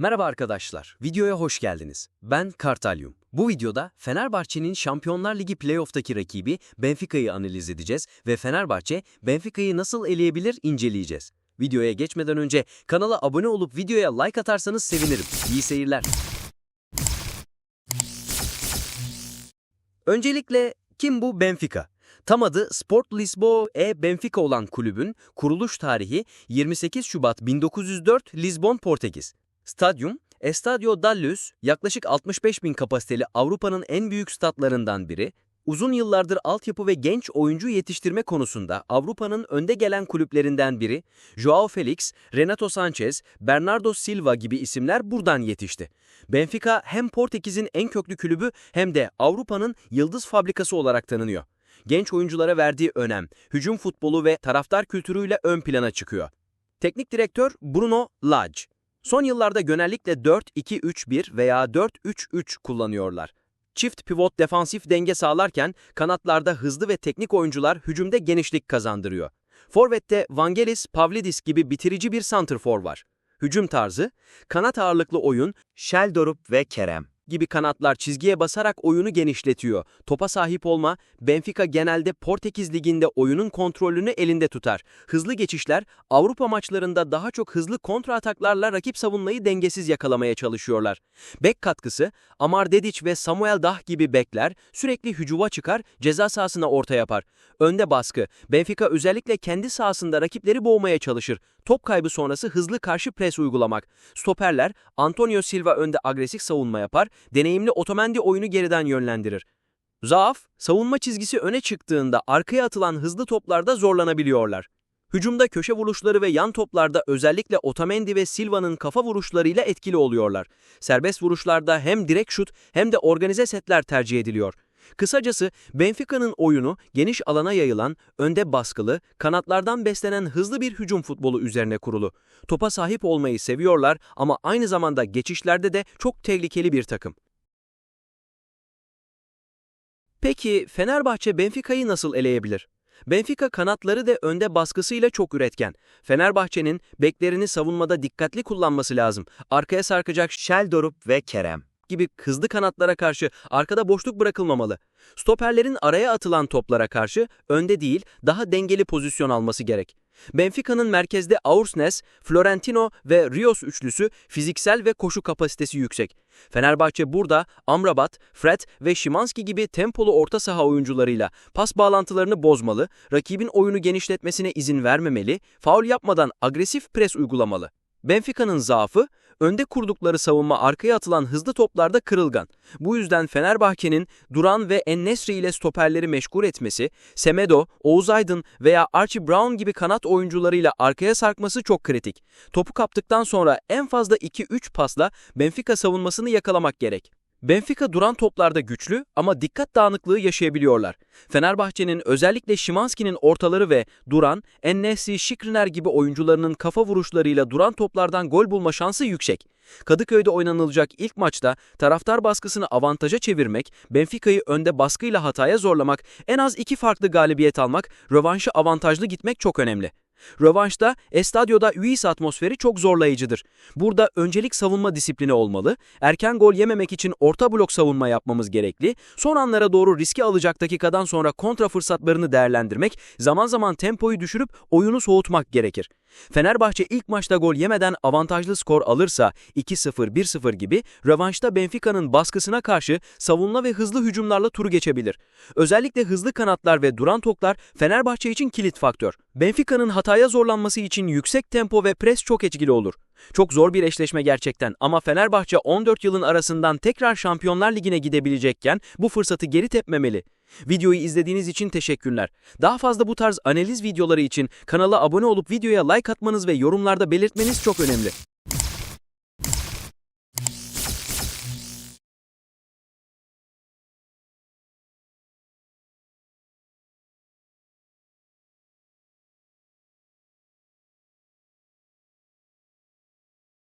Merhaba arkadaşlar, videoya hoş geldiniz. Ben Kartalyum. Bu videoda Fenerbahçe'nin Şampiyonlar Ligi playoff'taki rakibi Benfica'yı analiz edeceğiz ve Fenerbahçe Benfica'yı nasıl eleyebilir inceleyeceğiz. Videoya geçmeden önce kanala abone olup videoya like atarsanız sevinirim. İyi seyirler. Öncelikle kim bu Benfica? Tam adı Sport Lisboa e Benfica olan kulübün kuruluş tarihi 28 Şubat 1904 Lisbon, Portekiz. Stadyum, Estadio da Luz, yaklaşık 65 bin kapasiteli Avrupa'nın en büyük statlarından biri, uzun yıllardır altyapı ve genç oyuncu yetiştirme konusunda Avrupa'nın önde gelen kulüplerinden biri, Joao Felix, Renato Sanchez, Bernardo Silva gibi isimler buradan yetişti. Benfica hem Portekiz'in en köklü kulübü hem de Avrupa'nın yıldız fabrikası olarak tanınıyor. Genç oyunculara verdiği önem, hücum futbolu ve taraftar kültürüyle ön plana çıkıyor. Teknik direktör Bruno Lage. Son yıllarda genellikle 4-2-3-1 veya 4-3-3 kullanıyorlar. Çift pivot defansif denge sağlarken kanatlarda hızlı ve teknik oyuncular hücumda genişlik kazandırıyor. Forvet'te Vangelis Pavlidis gibi bitirici bir santrfor var. Hücum tarzı, kanat ağırlıklı oyun, Şeldorup ve Kerem. Gibi kanatlar çizgiye basarak oyunu genişletiyor. Topa sahip olma, Benfica genelde Portekiz Ligi'nde oyunun kontrolünü elinde tutar. Hızlı geçişler, Avrupa maçlarında daha çok hızlı kontra ataklarla rakip savunmayı dengesiz yakalamaya çalışıyorlar. Bek katkısı, Amar Dedic ve Samuel Dah gibi bekler sürekli hücuma çıkar, ceza sahasına orta yapar. Önde baskı, Benfica özellikle kendi sahasında rakipleri boğmaya çalışır. Top kaybı sonrası hızlı karşı pres uygulamak. Stoperler, Antonio Silva önde agresif savunma yapar, deneyimli Otamendi oyunu geriden yönlendirir. Zaaf, savunma çizgisi öne çıktığında arkaya atılan hızlı toplarda zorlanabiliyorlar. Hücumda köşe vuruşları ve yan toplarda özellikle Otamendi ve Silva'nın kafa vuruşlarıyla etkili oluyorlar. Serbest vuruşlarda hem direkt şut hem de organize setler tercih ediliyor. Kısacası Benfica'nın oyunu geniş alana yayılan, önde baskılı, kanatlardan beslenen hızlı bir hücum futbolu üzerine kurulu. Topa sahip olmayı seviyorlar ama aynı zamanda geçişlerde de çok tehlikeli bir takım. Peki Fenerbahçe Benfica'yı nasıl eleyebilir? Benfica kanatları da önde baskısıyla çok üretken. Fenerbahçe'nin beklerini savunmada dikkatli kullanması lazım. Arkaya sarkacak Şeldorup ve Kerem. Gibi hızlı kanatlara karşı arkada boşluk bırakılmamalı. Stoperlerin araya atılan toplara karşı önde değil daha dengeli pozisyon alması gerek. Benfica'nın merkezde Aursnes, Florentino ve Rios üçlüsü fiziksel ve koşu kapasitesi yüksek. Fenerbahçe burada Amrabat, Fred ve Şimanski gibi tempolu orta saha oyuncularıyla pas bağlantılarını bozmalı, rakibin oyunu genişletmesine izin vermemeli, faul yapmadan agresif pres uygulamalı. Benfica'nın zaafı, önde kurdukları savunma arkaya atılan hızlı toplarda kırılgan. Bu yüzden Fenerbahçe'nin Duran ve Ennesri ile stoperleri meşgul etmesi, Semedo, Oğuz Aydın veya Archie Brown gibi kanat oyuncularıyla arkaya sarkması çok kritik. Topu kaptıktan sonra en fazla 2-3 pasla Benfica savunmasını yakalamak gerek. Benfica duran toplarda güçlü ama dikkat dağınıklığı yaşayabiliyorlar. Fenerbahçe'nin özellikle Şimanski'nin ortaları ve Duran, Ennesi, Şikriner gibi oyuncularının kafa vuruşlarıyla duran toplardan gol bulma şansı yüksek. Kadıköy'de oynanılacak ilk maçta taraftar baskısını avantaja çevirmek, Benfica'yı önde baskıyla hataya zorlamak, en az iki farklı galibiyet almak, rövanşı avantajlı gitmek çok önemli. Rövanşta Estadio'da Uis atmosferi çok zorlayıcıdır. Burada öncelik savunma disiplini olmalı, erken gol yememek için orta blok savunma yapmamız gerekli, son anlara doğru riski alacak dakikadan sonra kontra fırsatlarını değerlendirmek, zaman zaman tempoyu düşürüp oyunu soğutmak gerekir. Fenerbahçe ilk maçta gol yemeden avantajlı skor alırsa 2-0, 1-0 gibi rövanşta Benfica'nın baskısına karşı savunma ve hızlı hücumlarla turu geçebilir. Özellikle hızlı kanatlar ve duran toplar Fenerbahçe için kilit faktör. Benfica'nın hataya zorlanması için yüksek tempo ve pres çok etkili olur. Çok zor bir eşleşme gerçekten ama Fenerbahçe 14 yılın arasından tekrar Şampiyonlar Ligi'ne gidebilecekken bu fırsatı geri tepmemeli. Videoyu izlediğiniz için teşekkürler. Daha fazla bu tarz analiz videoları için kanala abone olup videoya like atmanız ve yorumlarda belirtmeniz çok önemli.